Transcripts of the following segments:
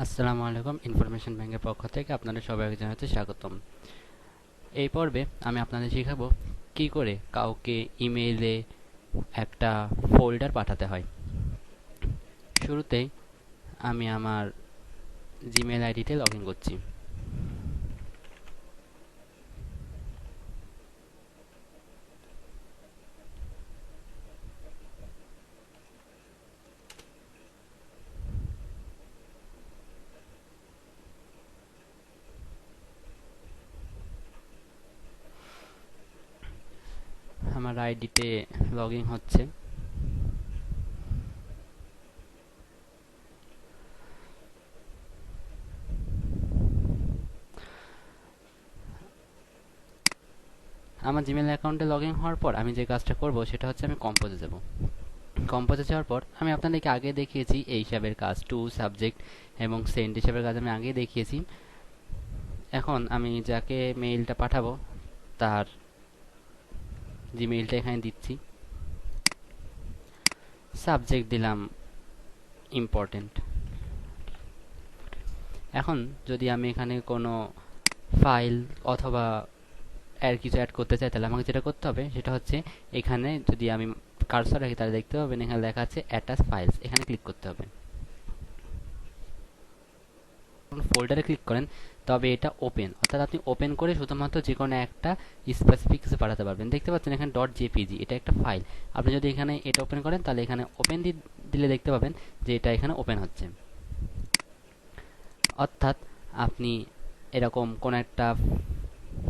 আসসালামু আলাইকুম, ইনফরমেশন ব্যাংকের পক্ষ থেকে আপনাদের সবাইকে জানাতে স্বাগতম। এই পর্বে আমি আপনাদের শেখাবো কি করে কাউকে ইমেইলে একটা ফোল্ডার পাঠাতে হয়। শুরুতেই আমি আমার জিমেল আইডিতে লগ ইন করছি। আমার আইডিতে লগ ইন হচ্ছে। আমার জিমেল অ্যাকাউন্টে লগ ইন হওয়ার পর আমি যে কাজটা করব, সেটা হচ্ছে আমি কম্পোজে যাব। কম্পোজে যাওয়ার পর আমি আপনাদেরকে আগে দেখিয়েছি এই হিসাবের কাজ টু সাবজেক্ট এবং সেন্ড হিসাবের কাজ আমি আগে দেখিয়েছি। এখন আমি যাকে মেইলটা পাঠাবো, তার জিমেইলটা এখানে দিচ্ছি। সাবজেক্ট দিলাম ইম্পর্টেন্ট এখন যদি আমি এখানে কোনো ফাইল অথবা আর কিছু অ্যাড করতে চাই, তাহলে আমাকে যেটা করতে হবে, সেটা হচ্ছে এখানে যদি আমি কার্সর রাখি, তাহলে দেখতে পাবেন এখানে লেখা আছে অ্যাটাচ ফাইলস এখানে ক্লিক করতে হবে। ফোল্ডারে ক্লিক করেন, তবে এটা ওপেন অর্থাৎ আপনি ওপেন করে শুধুমাত্র যে কোনো একটা স্পেসিফিক কিছু পাঠাতে পারবেন। দেখতে পাচ্ছেন এখানে. ডট জেপিজি এটা একটা ফাইল আপনি যদি এখানে এটা ওপেন করেন, তাহলে এখানে ওপেন দিলে দেখতে পাবেন যে এটা এখানে ওপেন হচ্ছে। অর্থাৎ আপনি এরকম কোন একটা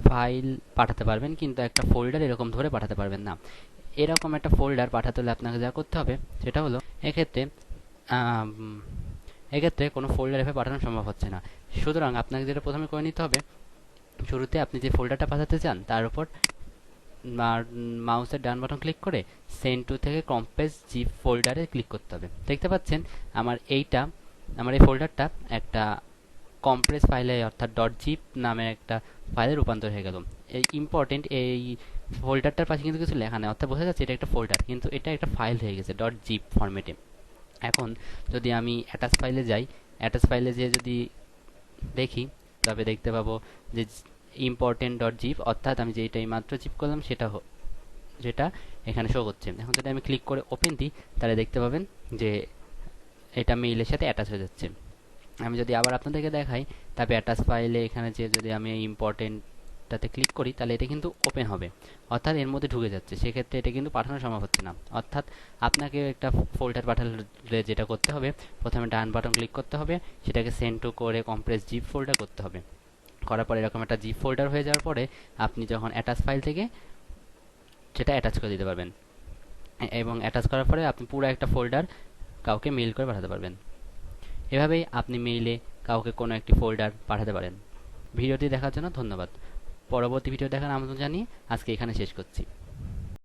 ফাইল পাঠাতে পারবেন, কিন্তু একটা ফোল্ডার এরকম ধরে পাঠাতে পারবেন না। এরকম একটা ফোল্ডার পাঠাতে হলে আপনাকে যা করতে হবে, সেটা হলো, এক্ষেত্রে এক্ষেত্রে কোনো ফোল্ডার এভাবে পাঠানো সম্ভব হচ্ছে না। সুতরাং আপনাকে যেটা প্রথমে করে নিতে হবে, শুরুতে আপনি যে ফোল্ডারটা পাঠাতে চান, তার উপর মাউসের ডান বাটন ক্লিক করে সেন্ড টু থেকে কম্পেস জিপ ফোল্ডারে ক্লিক করতে হবে। দেখতে পাচ্ছেন, আমার এইটা, আমার এই ফোল্ডারটা একটা কম্প্রেস ফাইলে অর্থাৎ ডট জিপ নামের একটা ফাইলে রূপান্তর হয়ে গেল। এই ইম্পর্টেন্ট এই ফোল্ডারটার পাশে কিন্তু কিছু লেখা নেই, অর্থাৎ বোঝা যাচ্ছে এটা একটা ফোল্ডার কিন্তু এটা একটা ফাইল হয়ে গেছে ডট জিপ ফরম্যাটে এখন যদি আমি অ্যাটাচ ফাইলে যাই অ্যাটাচ ফাইলে যেয়ে যদি দেখি, তবে দেখতে পাবো যে ইম্পর্টেন্ট ডট জিপ অর্থাৎ আমি যেটাই মাত্র জিপ করলাম সেটা যেটা এখানে শো করছে। এখন যদি আমি ক্লিক করে ওপেন দিই, তাহলে দেখতে পাবেন যে এটা মেইলের সাথে অ্যাটাচ হয়ে যাচ্ছে। আমি যদি আবার আপনাদেরকে দেখাই, তবে অ্যাটাচ ফাইলে এখানে যে যদি আমি ইম্পর্টেন্টটাতে ক্লিক করি, তাহলে এটা কিন্তু ওপেন হবে। অর্থাৎ এর মধ্যে ঢুকে যাচ্ছে। সেক্ষেত্রে এটা কিন্তু পাঠানো সম্ভব হচ্ছে না। অর্থাৎ আপনাকে একটা ফোল্ডার পাঠালে যেটা করতে হবে, প্রথমে ডান বাটন ক্লিক করতে হবে, সেটাকে সেন্ড টু করে কম্প্রেস জিপ ফোল্ডার করতে হবে। করার পরে এরকম একটা জিপ ফোল্ডার হয়ে যাওয়ার পরে আপনি যখন অ্যাটাচ ফাইল থেকে সেটা অ্যাটাচ করে দিতে পারবেন। এবং অ্যাটাচ করার পরে আপনি পুরো একটা ফোল্ডার কাউকে মেইল করে পাঠাতে পারবেন। এভাবেই আপনি মেইলে কাউকে কোনো একটি ফোল্ডার পাঠাতে পারেন। ভিডিওটি দেখার জন্য ধন্যবাদ। পরবর্তী ভিডিও দেখার আমন্ত্রণ জানিয়ে আজকে এখানে শেষ করছি।